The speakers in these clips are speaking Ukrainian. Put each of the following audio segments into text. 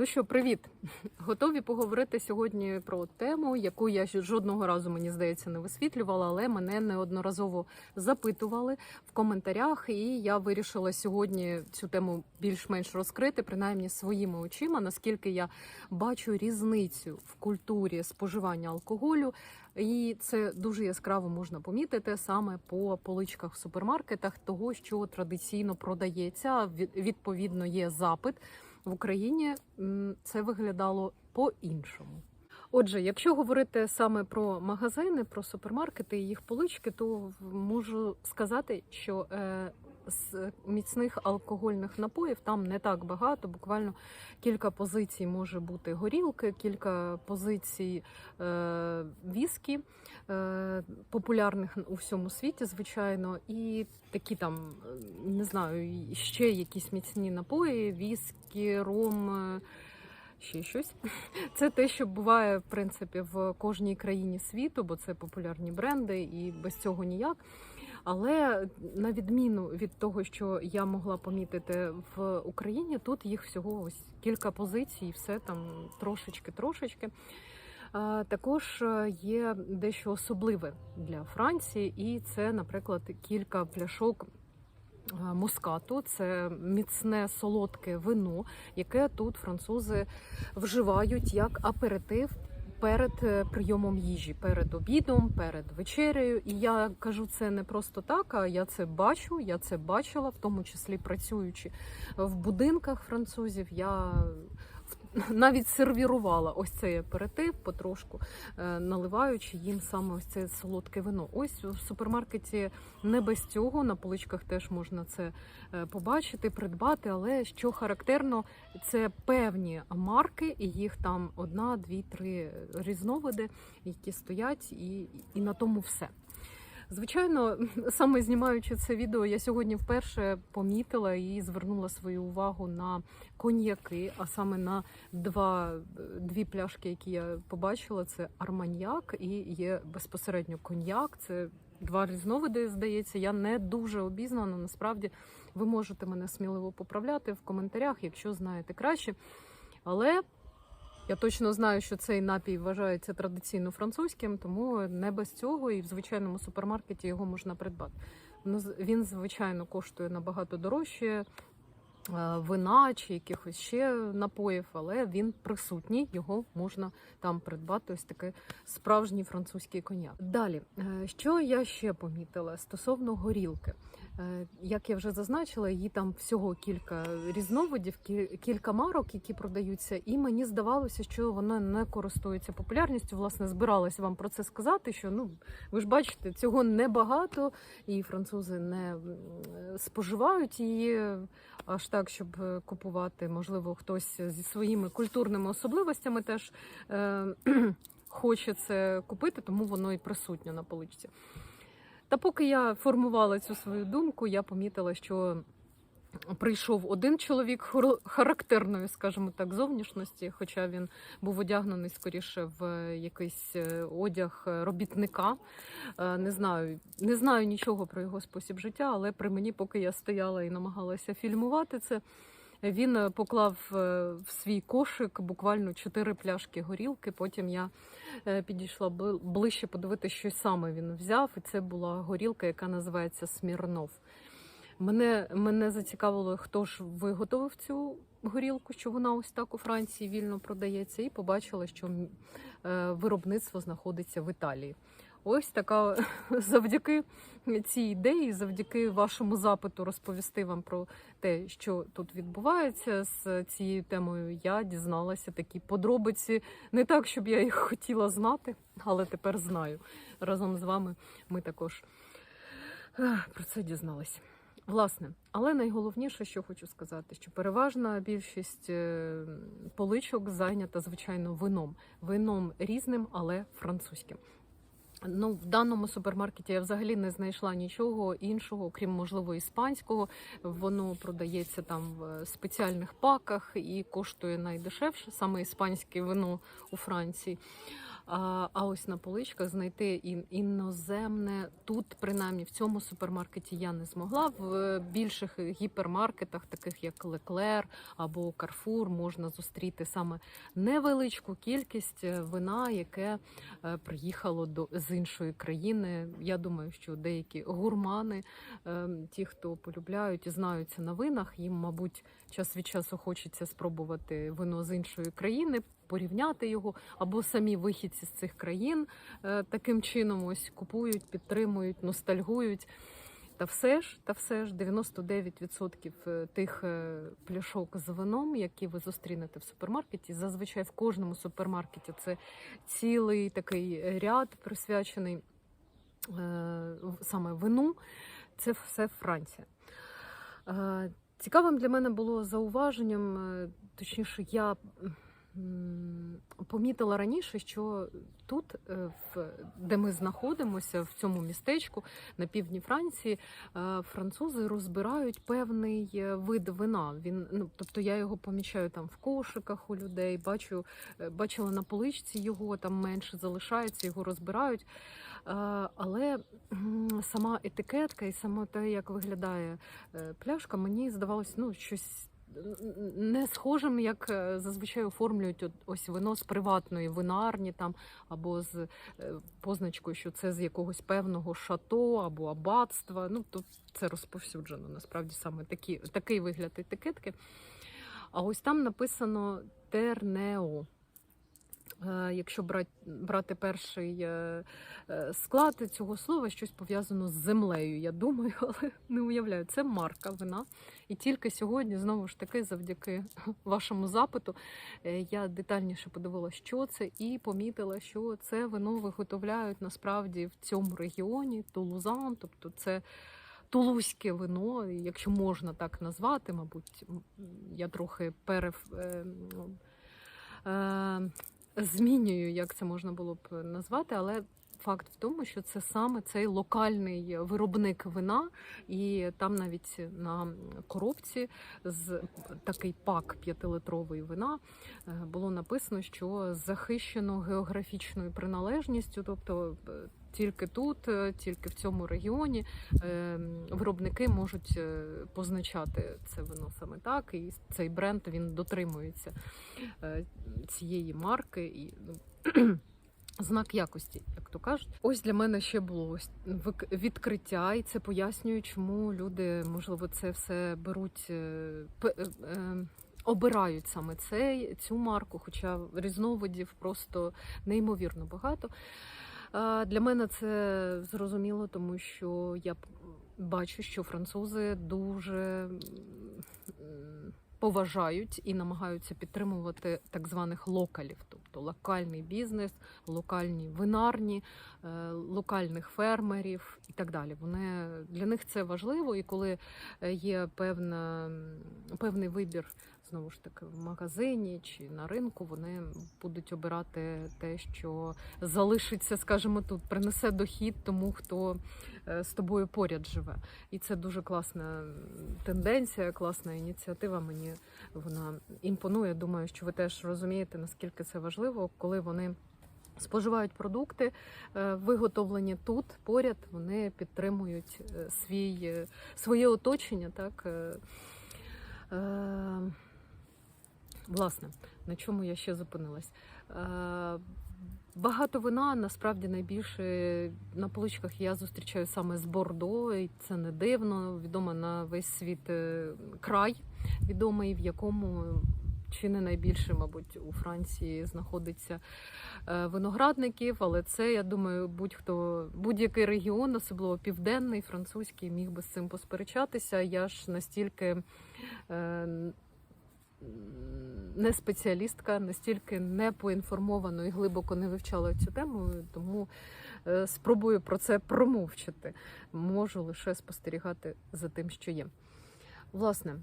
Ну що, привіт! Готові поговорити сьогодні про тему, яку я жодного разу, мені здається, не висвітлювала, але мене неодноразово запитували в коментарях, і я вирішила сьогодні цю тему більш-менш розкрити, принаймні своїми очима, наскільки я бачу різницю в культурі споживання алкоголю. І це дуже яскраво можна помітити саме по поличках в супермаркетах, того, що традиційно продається. Відповідно, є запит в Україні. Це виглядало по-іншому. Отже, якщо говорити саме про магазини, про супермаркети і їх полички, то можу сказати, що е, з міцних алкогольних напоїв там не так багато. Буквально кілька позицій може бути горілки, кілька позицій е, віскі, е, популярних у всьому світі, звичайно, і такі там, е, не знаю, ще якісь міцні напої, віскі, ром. Ще щось. Це те, що буває в принципі в кожній країні світу, бо це популярні бренди, і без цього ніяк. Але на відміну від того, що я могла помітити в Україні, тут їх всього ось кілька позицій, все там трошечки-трошечки. Також е, є дещо особливе для Франції, і це, наприклад, кілька пляшок е, мускату. Це міцне солодке вино, яке тут французи вживають як аперитив. Перед е, прийомом їжі, перед обідом, перед вечерею. І я кажу це не просто так, а я це бачу, я це бачила, в тому числі працюючи в будинках французів. Я навіть сервірувала ось цей аперитив потрошку, е, наливаючи їм саме ось це солодке вино. Ось в супермаркеті не без цього на поличках теж можна це е, побачити, придбати. Але що характерно, це певні марки, і їх там одна, дві, три різновиди, які стоять, і, і на тому все. Звичайно, саме знімаючи це відео, я сьогодні вперше помітила і звернула свою увагу на коньяки, а саме на два, дві пляшки, які я побачила: це арманьяк і є безпосередньо коньяк. Це два різновиди, здається. Я не дуже обізнана. Насправді, ви можете мене сміливо поправляти в коментарях, якщо знаєте краще. Але я точно знаю, що цей напій вважається традиційно французьким, тому не без цього і в звичайному супермаркеті його можна придбати. Він, звичайно, коштує набагато дорожче е, вина чи якихось ще напоїв, але він присутній, його можна там придбати. Ось такий справжній французький коньяк. Далі, е, що я ще помітила стосовно горілки. Е, Як я вже зазначила, її там всього кілька різновидів, кілька марок, які продаються, і мені здавалося, що вона не користується популярністю. Власне, збиралася вам про це сказати. Що ну ви ж бачите, цього небагато, і французи не споживають її аж так, щоб купувати. Можливо, хтось зі своїми культурними особливостями теж е, хоче це купити, тому воно і присутнє на поличці. Та поки я формувала цю свою думку, я помітила, що прийшов один чоловік характерної, скажімо так, зовнішності, хоча він був одягнений скоріше в якийсь е, одяг робітника. Е, Не знаю, не знаю нічого про його спосіб життя, але при мені, поки я стояла і намагалася фільмувати це. Він е, поклав е, в свій кошик буквально чотири пляшки горілки. Потім я е, підійшла ближче подивитися, що саме він взяв. І це була горілка, яка називається Смірнов. Мене, мене зацікавило, хто ж виготовив цю горілку, що вона ось так у Франції вільно продається, і побачила, що виробництво знаходиться в Італії. Ось така завдяки цій ідеї, завдяки вашому запиту розповісти вам про те, що тут відбувається з цією темою. Я дізналася такі подробиці. Не так, щоб я їх хотіла знати, але тепер знаю. Разом з вами ми також про це дізналися. Власне, але найголовніше, що хочу сказати, що переважна більшість е, поличок зайнята, звичайно, вином. Вином різним, але французьким. Ну, в даному супермаркеті я взагалі не знайшла нічого іншого, крім можливо іспанського. Воно продається там в спеціальних паках і коштує найдешевше, саме іспанське вино у Франції. А, ось на поличках знайти іноземне тут, принаймні в цьому супермаркеті, я не змогла. В більших гіпермаркетах, таких як Леклер або Карфур, можна зустріти саме невеличку кількість е, вина, яке е, приїхало до з іншої країни. Я думаю, що деякі гурмани, е, ті, хто полюбляють і знаються на винах, їм, мабуть, час від часу хочеться спробувати вино з іншої країни, порівняти його, або самі вихідці з цих країн е, таким чином ось купують, підтримують, ностальгують. Та все ж, та все ж 99% тих е, пляшок з вином, які ви зустрінете в супермаркеті, зазвичай в кожному супермаркеті це цілий такий ряд присвячений е, саме вину. Це все Франція. Е, Цікавим для мене було зауваженням, е, точніше, я помітила раніше, що тут, е, де ми знаходимося, в цьому містечку на півдні Франції, е, французи розбирають певний е, вид вина. Він, ну, тобто я його помічаю там в кошиках у людей, бачу, бачила на поличці його, там менше залишається, його розбирають. Але сама етикетка і саме те, як виглядає пляшка, мені здавалось, ну, щось не схожим, як е, зазвичай оформлюють ось вино з приватної винарні там, або з е, позначкою, що це з якогось певного шато або аббатства. Ну, то це розповсюджено насправді саме такі, такий вигляд етикетки. А ось там написано Тернео. Е, Якщо брати, перший склад цього слова, щось пов'язано з землею, я думаю, але не уявляю. Це марка вина. І тільки сьогодні, знову ж таки, завдяки вашому запиту, е, я детальніше подивилася, що це, і помітила, що це вино виготовляють насправді в цьому регіоні Тулузан, тобто це. Тулузьке вино, якщо можна так назвати, мабуть, я трохи перев, е, е, змінюю, як це можна було б назвати, але факт в тому, що це саме цей локальний виробник вина, і там навіть на коробці з такий пак п'ятилитрової вина е, було написано, що захищено географічною приналежністю, тобто. е, Тільки тут, е, тільки в цьому регіоні виробники можуть позначати це вино саме так, і цей бренд він дотримується цієї марки і ну, знак якості, як то кажуть. Ось для мене ще було ось відкриття, і це пояснює, чому люди, можливо, це все беруть. е, е, е, Обирають саме цей, цю марку, хоча різновидів просто неймовірно багато. Для мене це зрозуміло, тому що я бачу, що французи дуже поважають і намагаються підтримувати так званих локалів, тобто локальний бізнес, локальні винарні, е, локальних фермерів і так далі. Вони для них це важливо, і коли е, є певна, певний вибір. Знову ж таки, в магазині чи на ринку вони будуть обирати те, що залишиться, скажімо, тут, принесе дохід тому, хто е, з тобою поряд живе. І це дуже класна тенденція, класна ініціатива. Мені вона імпонує. Думаю, що ви теж розумієте, наскільки це важливо, коли вони. Споживають продукти, е, виготовлені тут поряд, вони підтримують е, свій, своє оточення. Так? Власне, на чому я ще зупинилась? Е, Багато вина насправді найбільше на поличках я зустрічаю саме з Бордо, і це не дивно. Відомо на весь світ е, край відомий, в якому чи не найбільше, мабуть, у Франції знаходиться е, виноградників. Але це, я думаю, будь-хто будь-який регіон, особливо південний, французький, міг би з цим посперечатися. Я ж настільки. Не спеціалістка, настільки не поінформовано і глибоко не вивчала цю тему, тому е, спробую про це промовчати. Можу лише спостерігати за тим, що є. Власне,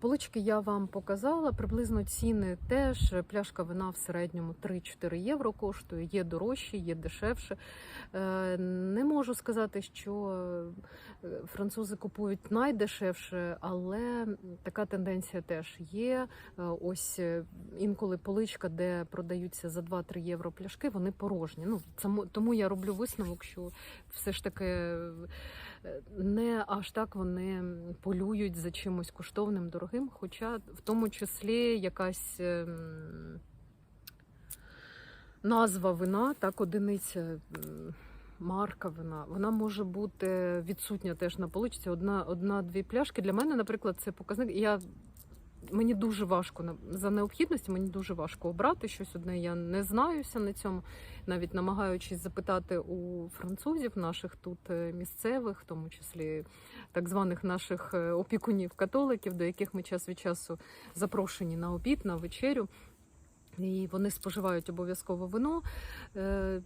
Полички я вам показала. Приблизно ціни теж. Пляшка вина в середньому 3-4 євро коштує. Є дорожчі, є дешевше. Е, Не можу сказати, що е, французи купують найдешевше, але така тенденція теж є. Е, Ось е, інколи поличка, де продаються за 2-3 євро пляшки, вони порожні. Ну тому я роблю висновок, що все ж таки е, не аж так вони полюють за чимось коштовним, дорогим, хоча в тому числі якась ем, назва вина, так, одиниця. Марка вина, вона може бути відсутня теж на поличці. Одна, одна-дві пляшки. Для мене, наприклад, це показник. Я мені дуже важко за необхідності, мені дуже важко обрати щось одне. Я не знаюся на цьому, навіть намагаючись запитати у французів, наших тут е, місцевих, в тому числі так званих наших е, опікунів католиків, до яких ми час від часу запрошені на обід, на вечерю. І вони споживають обов'язково вино е,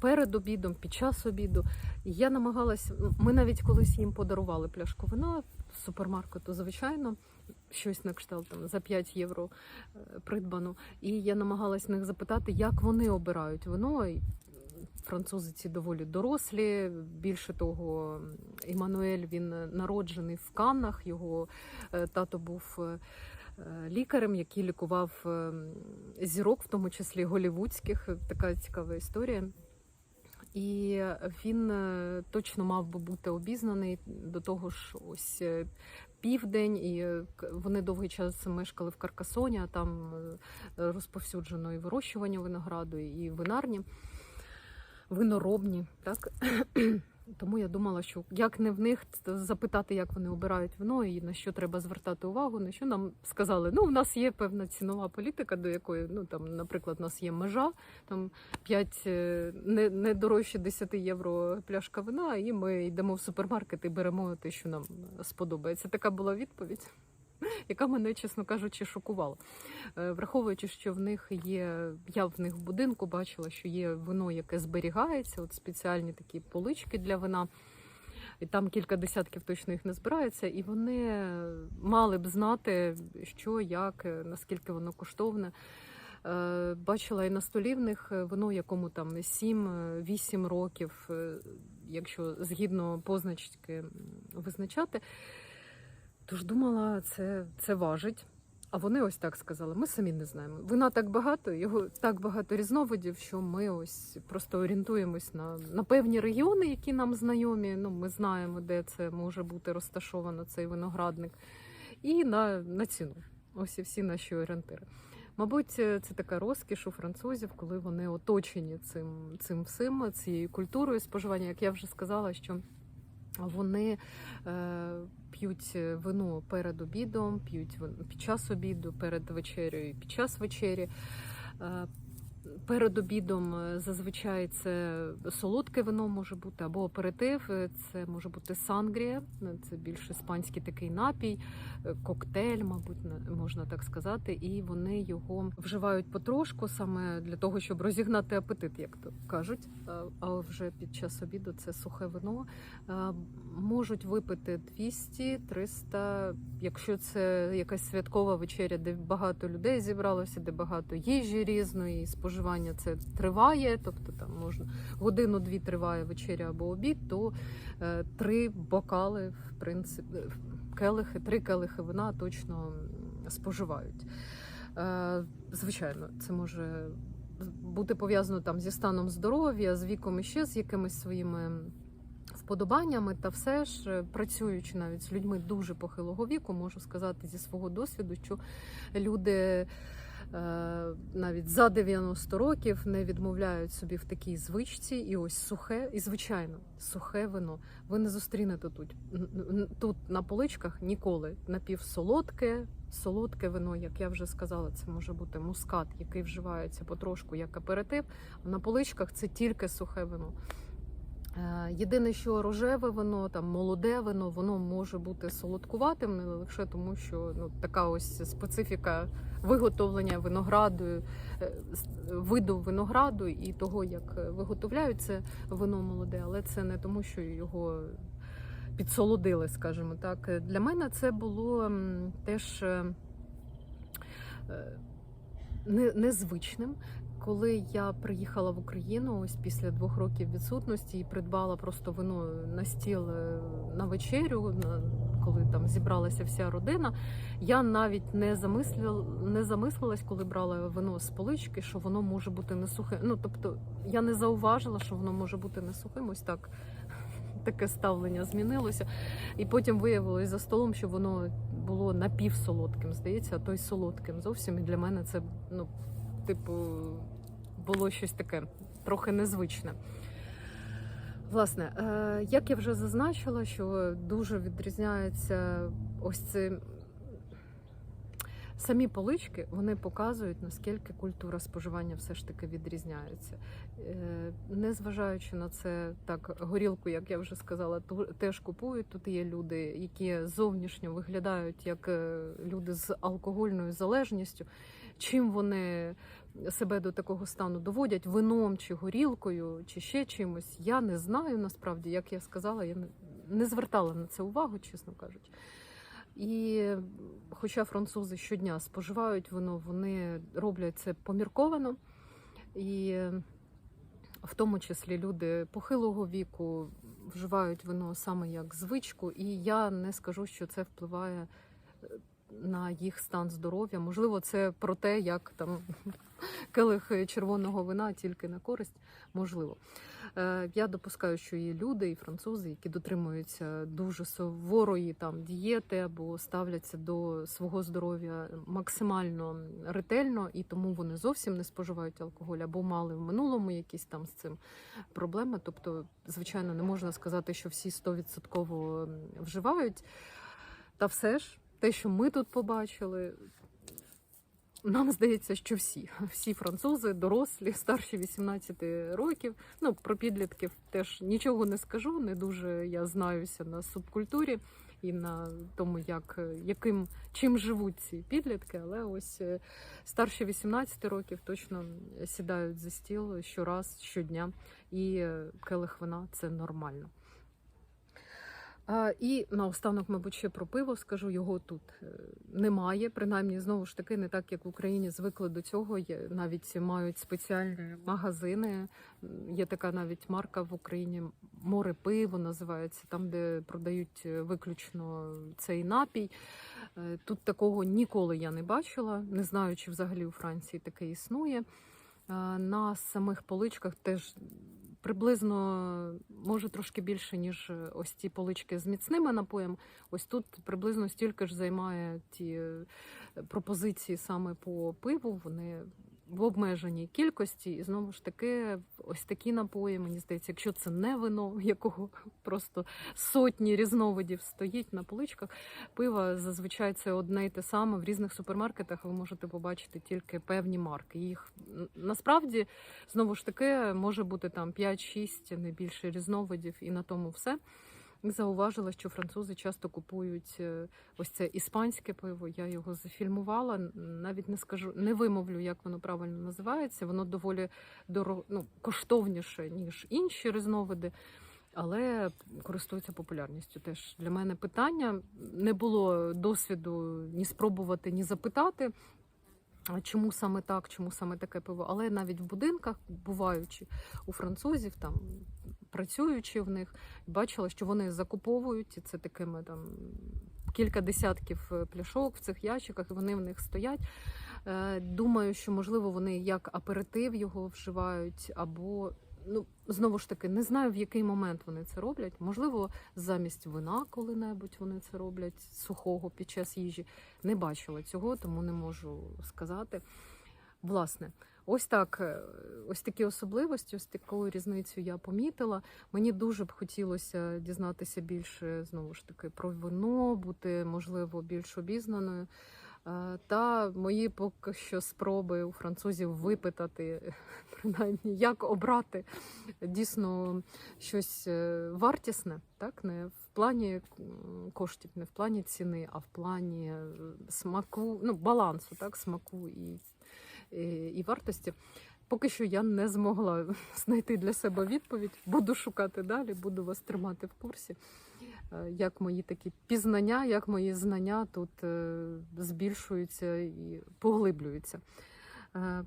перед обідом, під час обіду. Я намагалась, ми навіть колись їм подарували пляшку вина супермаркету, звичайно, щось на кшталт там за 5 євро е, придбано. І я намагалась них запитати, як вони обирають вино. Французи ці доволі дорослі. Більше того, Іммануель він народжений в Каннах. Його е, тато був е, лікарем, який лікував е, зірок, в тому числі голівудських. Така цікава історія. І він е, точно мав би бути обізнаний до того ж, ось е, південь, і е, вони довгий час мешкали в Каркасоні, а там розповсюджено і вирощування винограду, і винарні, виноробні. Так? Тому я думала, що як не в них запитати, як вони обирають вино і на що треба звертати увагу, на що нам сказали, ну, в нас є певна цінова політика, до якої, ну там, наприклад, у нас є межа, там 5 е, не, не дорожче 10 євро пляшка вина, і ми йдемо в супермаркет і беремо те, що нам сподобається. Така була відповідь. Яка мене, чесно кажучи, шокувала. Е, Враховуючи, що в них є, я в них в будинку бачила, що є вино, яке зберігається, от спеціальні такі полички для вина. І там кілька десятків точно їх не збирається, і вони мали б знати, що, як, е, наскільки воно коштовне. Е, Бачила і на столі в них вино, якому там 7-8 років, якщо згідно позначки визначати. Тож думала, це, це важить. А вони ось так сказали: ми самі не знаємо. Вина так багато, його так багато різновидів, що ми ось просто орієнтуємось на, на певні регіони, які нам знайомі. Ну, ми знаємо, де це може бути розташовано, цей виноградник, і на, на ціну. Ось і всі наші орієнтири. Мабуть, це така розкіш у французів, коли вони оточені цим, цим всім, цією культурою споживання. Як я вже сказала, що вони е, п'ють вино перед обідом, п'ють під час обіду, перед вечерею під час вечері. Е, Перед обідом е, зазвичай це солодке вино може бути або аперитив, е, це може бути сангрія, е, це більш іспанський такий напій, коктейль, мабуть, можна так сказати. І вони його вживають потрошку саме для того, щоб розігнати апетит, як то кажуть. А- вже під час обіду це сухе вино. Можуть випити 200, 300, якщо це якась святкова вечеря, де багато людей зібралося, де багато їжі різної, і споживання це триває, тобто там можна годину-дві триває вечеря або обід, то е, три бокали, в принципі, е, келихи, три келихи вина точно споживають. Е, Звичайно, це може бути пов'язано там зі станом здоров'я, з віком і ще з якимись своїми вподобаннями, та все ж е, працюючи навіть з людьми дуже похилого віку, можу сказати зі свого досвіду, що люди. Е, Навіть за 90 років не відмовляють собі в такій звичці, і ось сухе, і звичайно, сухе вино. Ви не зустрінете тут тут на поличках ніколи напівсолодке, солодке вино, як я вже сказала, це може бути мускат, який вживається потрошку як аперитив. На поличках це тільки сухе вино. Е, Єдине, що рожеве вино, там молоде вино, воно може бути солодкуватим, не лише тому, що ну така ось специфіка виготовлення винограду, е, виду винограду і того, як е, виготовляють це вино молоде, але це не тому, що його підсолодили, скажімо так. Для мене це було теж не- незвичним. Коли я приїхала в Україну ось після двох років відсутності і придбала просто вино на стіл е, на вечерю, коли там зібралася вся родина, я навіть не замислила, не замислилась, коли брала вино з полички, що воно може бути не сухим. Ну тобто я не зауважила, що воно може бути не сухим. Ось так таке ставлення змінилося. І потім виявилось за столом, що воно було напівсолодким, здається, а то й солодким зовсім. І для мене це, ну, типу, було щось таке трохи незвичне. Власне, е, як я вже зазначила, що дуже відрізняється ось це. Самі полички вони показують, наскільки культура споживання все ж таки відрізняється. Е, Незважаючи на це, так горілку, як я вже сказала, теж купують. Тут є люди, які зовнішньо виглядають як е, люди з алкогольною залежністю. Чим вони себе до такого стану доводять вином чи горілкою, чи ще чимось, я не знаю насправді, як я сказала, я не- звертала на це увагу, чесно кажучи. І хоча французи щодня споживають вино, вони роблять це помірковано. І в тому числі люди похилого віку вживають вино саме як звичку, і я не скажу, що це впливає на їх стан здоров'я. Можливо, це про те, як там келих червоного вина тільки на користь, можливо. Е, Я допускаю, що є люди і французи, які дотримуються дуже суворої там дієти або ставляться до свого здоров'я максимально ретельно, і тому вони зовсім не споживають алкоголь або мали в минулому якісь там з цим проблеми. Тобто, звичайно, не можна сказати, що всі 100% вживають. Та все ж, те, що ми тут побачили, нам здається, що всі, всі французи, дорослі, старші 18 років. Ну про підлітків теж нічого не скажу. Не дуже я знаюся на субкультурі і на тому, як яким чим живуть ці підлітки. Але ось е, старші 18 років точно сідають за стіл щораз, щодня, і е, келих вина це нормально. І наостанок, мабуть, ще про пиво скажу, його тут е, немає. Принаймні, знову ж таки, не так як в Україні звикли до цього. Є навіть мають спеціальні магазини. Є така навіть марка в Україні море пиво називається, там, де продають е, виключно цей напій. Е, Тут такого ніколи я не бачила. Не знаю, чи взагалі у Франції таке існує. На самих поличках теж приблизно може трошки більше, ніж е, ось ті полички з міцними напоями. Ось тут приблизно стільки ж займає ті е, пропозиції саме по пиву. Вони в обмеженій кількості, і знову ж таки, ось такі напої, мені здається, якщо це не вино, якого просто сотні різновидів стоїть на поличках, пива зазвичай це одне й те саме в різних супермаркетах. Ви можете побачити тільки певні марки. Їх насправді знову ж таки може бути там 5-6, не більше різновидів, і на тому все. Зауважила, що французи часто купують е, ось це іспанське пиво. Я його зафільмувала. Навіть не скажу, не вимовлю, як воно правильно називається. Воно доволі доро... ну, коштовніше, ніж інші різновиди, але користується популярністю. Теж для мене питання не було досвіду ні спробувати, ні запитати. Чому саме так, чому саме таке пиво? Але навіть в будинках, буваючи у французів, там працюючи в них, бачила, що вони закуповують це такими там кілька десятків е, пляшок в цих ящиках, і вони в них стоять. Е, Думаю, що можливо вони як аперитив його вживають, або ну знову ж таки не знаю в який момент вони це роблять. Можливо, замість вина коли-небудь вони це роблять сухого під час їжі. Не бачила цього, тому не можу сказати. Власне, ось так, е, ось такі особливості, ось таку різницю я помітила. Мені дуже б хотілося дізнатися більше знову ж таки про вино, бути можливо більш обізнаною. Е, Та мої поки що спроби у французів випитати, принаймні, як обрати дійсно щось е, вартісне, так не в плані коштів, не в плані ціни, а в плані смаку, ну балансу, так, смаку і, і, вартості. Поки що я не змогла знайти для себе відповідь. Буду шукати далі, буду вас тримати в курсі. е, як мої такі пізнання, як мої знання тут е, збільшуються і поглиблюються. Е,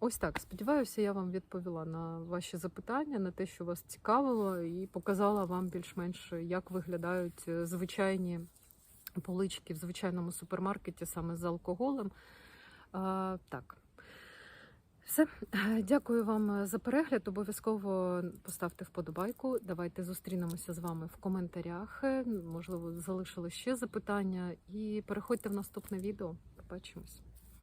Ось так. Сподіваюся, я вам відповіла на ваші запитання, на те, що вас цікавило, і показала вам більш-менш, як виглядають звичайні полички в звичайному супермаркеті саме з алкоголем. Так. Все, Е, дякую вам за перегляд. Обов'язково поставте вподобайку. Давайте зустрінемося з вами в коментарях. Е, Можливо, залишили ще запитання. І переходьте в наступне відео. Побачимось.